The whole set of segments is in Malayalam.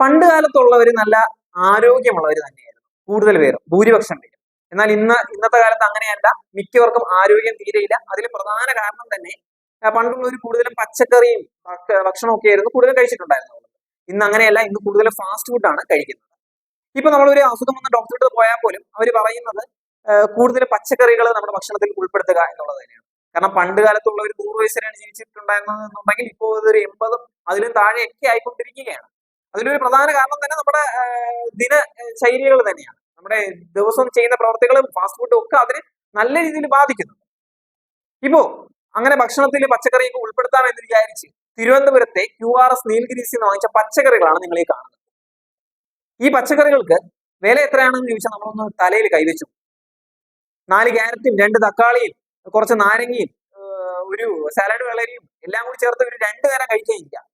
പണ്ട് കാലത്തുള്ളവർ നല്ല ആരോഗ്യമുള്ളവർ തന്നെയായിരുന്നു. കൂടുതൽ പേരും ഭൂരിപക്ഷം പേരും. എന്നാൽ ഇന്ന് ഇന്നത്തെ കാലത്ത് അങ്ങനെയല്ല. മിക്കവർക്കും ആരോഗ്യം തീരെയില്ല. അതിൽ പ്രധാന കാരണം തന്നെ പണ്ടുള്ളവർ കൂടുതലും പച്ചക്കറിയും ഭക്ഷ- ഭക്ഷണമൊക്കെ ആയിരുന്നു കൂടുതലും കഴിച്ചിട്ടുണ്ടായിരുന്നത്. ഇന്ന് അങ്ങനെയല്ല. ഇന്ന് കൂടുതൽ ഫാസ്റ്റ് ഫുഡാണ് കഴിക്കുന്നത്. ഇപ്പൊ നമ്മളൊരു അസുഖം വന്ന് ഡോക്ടറുടെ പോയാൽ പോലും അവർ പറയുന്നത് കൂടുതൽ പച്ചക്കറികൾ നമ്മുടെ ഭക്ഷണത്തിൽ ഉൾപ്പെടുത്തുക എന്നുള്ളത് തന്നെയാണ്. കാരണം പണ്ട് കാലത്തുള്ള ഒരു നൂറ് വയസ്സിനാണ് ജീവിച്ചിട്ടുണ്ടായിരുന്നത് എന്നുണ്ടെങ്കിൽ ഇപ്പോൾ ഒരു എൺപതും അതിലും താഴെയൊക്കെ ആയിക്കൊണ്ടിരിക്കുകയാണ്. അതിലൊരു പ്രധാന കാരണം തന്നെ നമ്മുടെ ദിനശൈലികൾ തന്നെയാണ്. നമ്മുടെ ദിവസം ചെയ്യുന്ന പ്രവർത്തികളും ഫാസ്റ്റ് ഫുഡും ഒക്കെ അതിന് നല്ല രീതിയിൽ ബാധിക്കുന്നു. ഇപ്പോ അങ്ങനെ ഭക്ഷണത്തിൽ പച്ചക്കറിയൊക്കെ ഉൾപ്പെടുത്താമെന്ന് വിചാരിച്ച് തിരുവനന്തപുരത്തെ ക്യു ആർ എസ് നീൽഗിരീസിൽ നിന്ന് വാങ്ങിച്ച പച്ചക്കറികളാണ് നിങ്ങൾ ഈ കാണുന്നത്. ഈ പച്ചക്കറികൾക്ക് വില എത്രയാണെന്ന് ചോദിച്ചാൽ നമ്മളൊന്ന് തലയിൽ കൈവച്ചു. നാല് ക്യാരറ്റും രണ്ട് തക്കാളിയും കുറച്ച് നാരങ്ങയും ഒരു സാലഡ് വെള്ളരിയും എല്ലാം കൂടി ചേർത്ത് ഒരു രണ്ടു നേരം കഴിക്കാനിരിക്കാം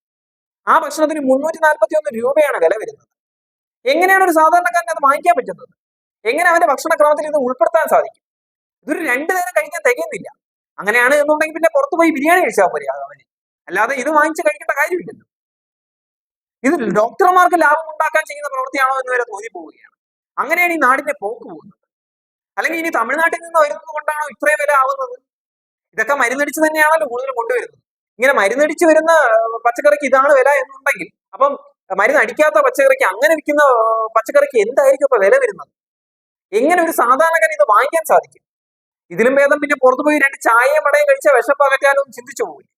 ആ ഭക്ഷണത്തിന് മുന്നൂറ്റി നാൽപ്പത്തി ഒന്ന് രൂപയാണ് വില വരുന്നത്. എങ്ങനെയാണ് ഒരു സാധാരണക്കാരന് അത് വാങ്ങിക്കാൻ പറ്റുന്നത്? എങ്ങനെ അവന്റെ ഭക്ഷണക്രമത്തിൽ ഇത് ഉൾപ്പെടുത്താൻ സാധിക്കും? ഇതൊരു രണ്ടു നേരം കഴിക്കാൻ തികയുന്നില്ല. അങ്ങനെയാണ് എന്നുണ്ടെങ്കിൽ പിന്നെ പുറത്തു പോയി ബിരിയാണി കഴിച്ചാൽ മതി അവന്. അല്ലാതെ ഇത് വാങ്ങിച്ച് കഴിക്കേണ്ട കാര്യമില്ലല്ലോ. ഇത് ഡോക്ടർമാർക്ക് ലാഭം ഉണ്ടാക്കാൻ ചെയ്യുന്ന പ്രവൃത്തിയാണോ എന്ന് വരെ തോന്നിപ്പോവുകയാണ് അങ്ങനെയാണ് ഈ നാടിന്റെ പോക്ക് പോകുന്നത്. അല്ലെങ്കിൽ ഇനി തമിഴ്നാട്ടിൽ നിന്ന് വരുന്നത് കൊണ്ടാണോ ഇത്രയും വില ആവുന്നത്? ഇതൊക്കെ മരുന്നടിച്ച് തന്നെയാണല്ലോ കൂടുതലും കൊണ്ടുവരുന്നത്. ഇങ്ങനെ മരുന്നടിച്ച് വരുന്ന പച്ചക്കറിക്ക് ഇതാണ് വില എന്നുണ്ടെങ്കിൽ അപ്പം മരുന്ന് അടിക്കാത്ത പച്ചക്കറിക്ക് അങ്ങനെ വിൽക്കുന്ന പച്ചക്കറിക്ക് എന്തായിരിക്കും ഇപ്പൊ വില വരുന്നത്? എങ്ങനെ ഒരു സാധാരണക്കാരൻ ഇത് വാങ്ങിക്കാൻ സാധിക്കും? ഇതിലും ഭേദം പിന്നെ പുറത്തു പോയി രണ്ട് ചായയും വടയും കഴിച്ച വിഷം പകറ്റാനും ചിന്തിച്ചു പോകില്ല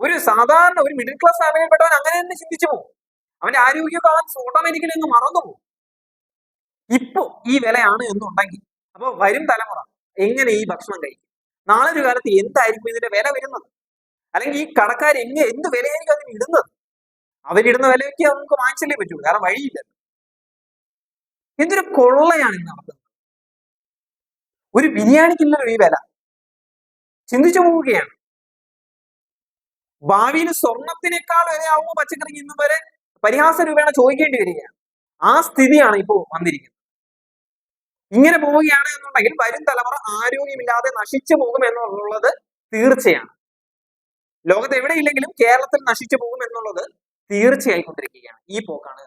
ഒരു സാധാരണ ഒരു മിഡിൽ ക്ലാസ് ഫാമിലിയിൽപ്പെട്ടവൻ അങ്ങനെ തന്നെ ചിന്തിച്ചു പോകും. അവന്റെ ആരോഗ്യമൊക്കെ അവൻ ഓട്ടോമാറ്റിക്കലി അങ്ങ് മറന്നു പോകും. ഇപ്പൊ ഈ വിലയാണ് എന്നുണ്ടെങ്കിൽ അപ്പൊ വരും തലമുറ എങ്ങനെ ഈ ഭക്ഷണം കഴിക്കും? നാളെ ഒരു കാലത്ത് എന്തായിരിക്കും ഇതിന്റെ വില വരുന്നത്? അല്ലെങ്കിൽ ഈ കടക്കാർ എങ്ങനെ എന്ത് വിലയായിരിക്കും അതിന് ഇടുന്നത്? അവരിടുന്ന വിലയ്ക്ക് നമുക്ക് വാങ്ങിച്ചല്ലേ പറ്റുള്ളൂ കാരണം വഴിയില്ല എന്തൊരു കൊള്ളയാണ് ഇത് നടക്കുന്നത്. ഒരു ബിരിയാണിക്കില്ലല്ലോ ഈ വില. ചിന്തിച്ചു പോവുകയാണ്. ഭാവിയിൽ സ്വർണത്തിനേക്കാൾ വിലയാവുമ്പോൾ പച്ചക്കറിക്ക് ഇന്നും വരെ പരിഹാസ രൂപേണ ചോദിക്കേണ്ടി വരികയാണ്. ആ സ്ഥിതിയാണ് ഇപ്പോൾ വന്നിരിക്കുന്നത്. ഇങ്ങനെ പോവുകയാണ് എന്നുണ്ടെങ്കിൽ വരും തലമുറ ആരോഗ്യമില്ലാതെ നശിച്ചു പോകും എന്നുള്ളത് തീർച്ചയാണ്. ലോകത്ത് എവിടെയില്ലെങ്കിലും കേരളത്തിൽ നശിച്ചു പോകും എന്നുള്ളത് തീർച്ചയായിക്കൊണ്ടിരിക്കുകയാണ് ഈ പോക്കാണ്.